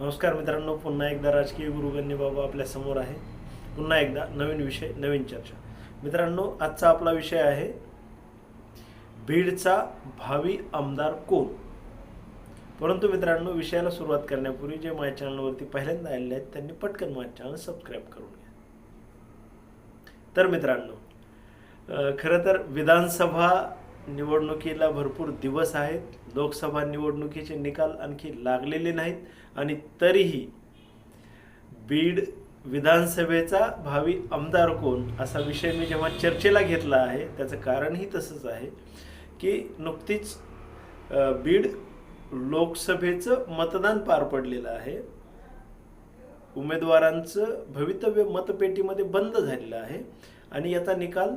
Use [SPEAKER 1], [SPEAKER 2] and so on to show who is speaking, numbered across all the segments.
[SPEAKER 1] नमस्कार मित्रांनो पुन्हा एकदा राजकीय गुरुगण्य बाबा आपल्यासमोर आहे. पुन्हा एकदा नवीन विषय नवीन चर्चा. मित्रांनो आजचा आपला विषय आहे बीडचा भावी आमदार कोण? परंतु मित्रांनो विषयाला सुरुवात करण्यापूर्वी जे माझ्या चॅनलवरती पहिल्यांदा आलेले आहेत त्यांनी पटकन माझ्या चॅनल सबस्क्राईब करून घ्या. तर मित्रांनो खरं तर विधानसभा निवडणुकीला भरपूर दिवस आहेत. लोकसभा निवडणुकीचे निकाल आणखी लागलेले नाहीत. आणि तरीही बीड विधानसभेचा भावी आमदार कोण असा विषय मी जेव्हा चर्चेला घेतला आहे त्याचं कारणही तसंच आहे की नुकतीच बीड लोकसभेचं मतदान पार पडलेलं आहे. उमेदवारांचं भवितव्य मतपेटीमध्ये बंद झालेलं आहे आणि याचा निकाल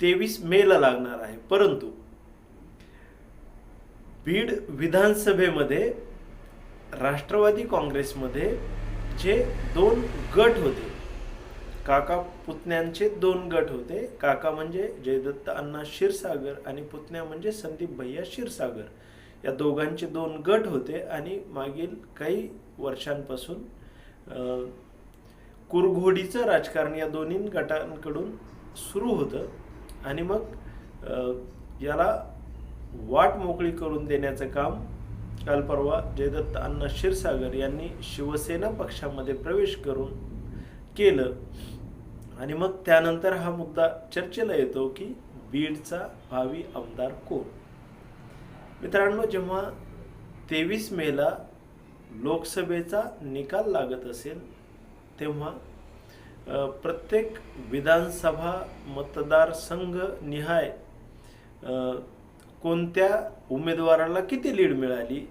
[SPEAKER 1] तेवीस मेला लागणार आहे. परंतु बीड विधानसभेमध्ये राष्ट्रवादी काँग्रेसमध्ये जे दोन गट होते काका पुतण्यांचे दोन गट होते काका म्हणजे जयदत्त अण्णा क्षीरसागर आणि पुतण्या म्हणजे संदीप भैया क्षीरसागर या दोघांचे दोन गट होते आणि मागील काही वर्षांपासून कुरघोडीचं राजकारण या दोन्ही गटांकडून सुरू होतं आणि मग याला वाट मोकळी करून देण्याचं काम काल परवा जयदत्त अण्णा क्षीरसागर यांनी शिवसेना पक्षामध्ये प्रवेश करून केलं. आणि मग त्यानंतर हा मुद्दा चर्चेला येतो की बीडचा भावी आमदार कोण? मित्रांनो जेव्हा तेवीस मेला लोकसभेचा निकाल लागत असेल तेव्हा प्रत्येक विधानसभा मतदारसंघ निहाय कोणत्या उमेदवाराला किती लीड मिळाली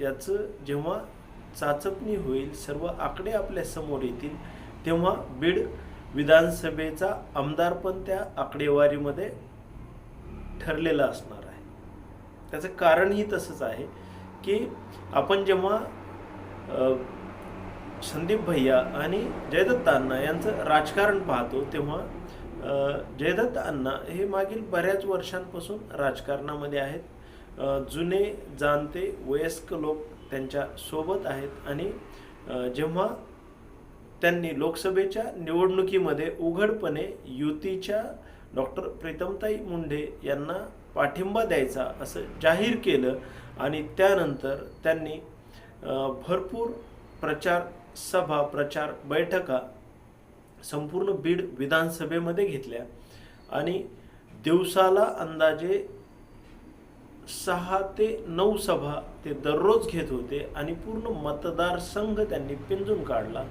[SPEAKER 1] याचं जेव्हा चाचपणी होईल सर्व आकडे आपल्यासमोर येतील तेव्हा बीड विधानसभेचा आमदार पण त्या आकडेवारीमध्ये ठरलेला असणार आहे. त्याचं कारणही तसंच आहे की आपण जेव्हा संदीप भैया आणि जयदत्तांना यांचं राजकारण पाहतो तेव्हा जयदत्त अण्णा हे मागील बऱ्याच वर्षांपासून राजकारणामध्ये आहेत. जुने जाणते वयस्क लोक त्यांच्यासोबत आहेत आणि जेव्हा त्यांनी लोकसभेच्या निवडणुकीमध्ये उघडपणे युतीच्या डॉक्टर प्रीतमताई मुंडे यांना पाठिंबा द्यायचा असं जाहीर केलं आणि त्यानंतर त्यांनी भरपूर प्रचार सभा प्रचार बैठका संपूर्ण बीड विधानसभेमध्ये घेतल्या. आणि दिवसाला अंदाजे सहा ते नऊ सभा ते दररोज घेत होते आणि पूर्ण मतदारसंघ त्यांनी पिंजून काढला.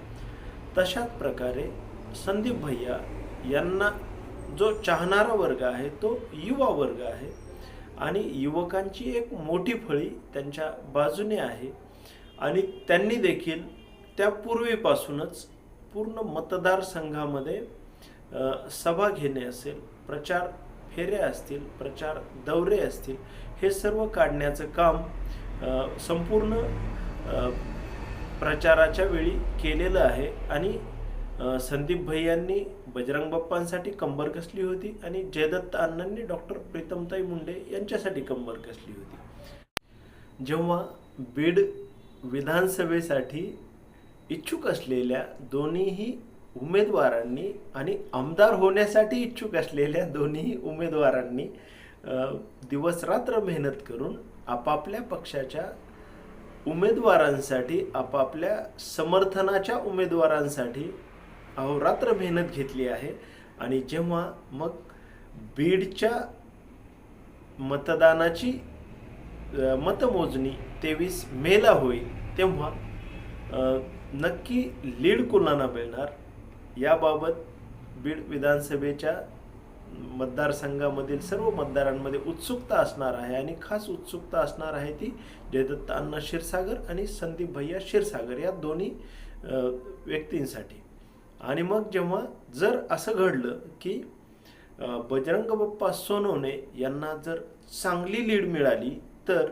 [SPEAKER 1] तशाच प्रकारे संदीप भैया यांना जो चाहणारा वर्ग आहे तो युवा वर्ग आहे. आणि युवकांची एक मोठी फळी त्यांच्या बाजूने आहे. आणि त्यांनी देखील त्यापूर्वीपासूनच पूर्ण मतदारसंघामध्ये सभा घेणे असेल प्रचार फेऱ्या असतील प्रचार दौरे असतील हे सर्व काढण्याचं काम संपूर्ण प्रचाराच्या वेळी केलेलं आहे. आणि संदीप भैयांनी बजरंग बाप्पांसाठी कंबर कसली होती आणि जयदत्त अण्णांनी डॉक्टर प्रीतमताई मुंडे यांच्यासाठी कंबर कसली होती? जेव्हा बीड विधानसभेसाठी इच्छुक असलेल्या दोन्हीही उमेदवारांनी आणि आमदार होण्यासाठी इच्छुक असलेल्या दोन्ही उमेदवारांनी दिवसरात्र मेहनत करून आपापल्या पक्षाच्या उमेदवारांसाठी आपापल्या समर्थनाच्या उमेदवारांसाठी अहोरात्र मेहनत घेतली आहे. आणि जेव्हा मग बीडच्या मतदानाची मतमोजणी तेवीस मेला होईल तेव्हा नक्की लीड कुणाला मिळणार? याबाबत बीड विधानसभेच्या मतदारसंघामधील सर्व मतदारांमध्ये उत्सुकता असणार आहे आणि खास उत्सुकता असणार आहे ती जयदत्त अण्णा क्षीरसागर आणि संदीप भैया क्षीरसागर या दोन्ही व्यक्तींसाठी. आणि मग जेव्हा जर असं घडलं की बजरंग बाप्पा सोनवणे यांना जर चांगली लीड मिळाली तर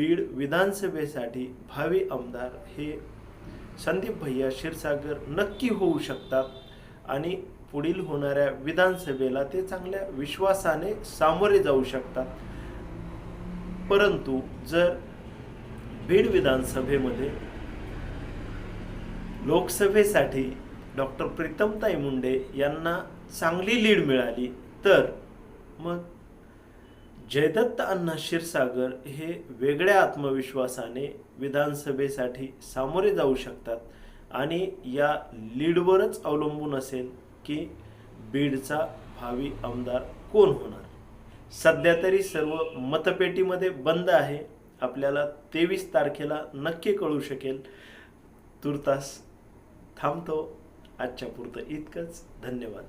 [SPEAKER 1] बीड विधानसभेसाठी भावी आमदार हे संदीप भैया क्षीरसागर नक्की होऊ शकतात आणि पुढील होणाऱ्या विधानसभेला ते चांगल्या विश्वासाने सामोरे जाऊ शकतात. परंतु जर बीड विधानसभेमध्ये लोकसभेसाठी डॉक्टर प्रीतमताई मुंडे यांना चांगली लीड मिळाली तर मग जयदत्त अण्णा क्षीरसागर हे वेगळ्या आत्मविश्वासाने विधानसभेसाठी सामोरे जाऊ शकतात आणि या लीडवरच अवलंबून असेल की बीडचा भावी आमदार कोण होणार? सध्या तरी सर्व मतपेटीमध्ये बंद आहे. आपल्याला तेवीस तारखेला नक्की कळू शकेल. तुर्तास थांबतो. आजच्या पुरतं इतकंच. धन्यवाद.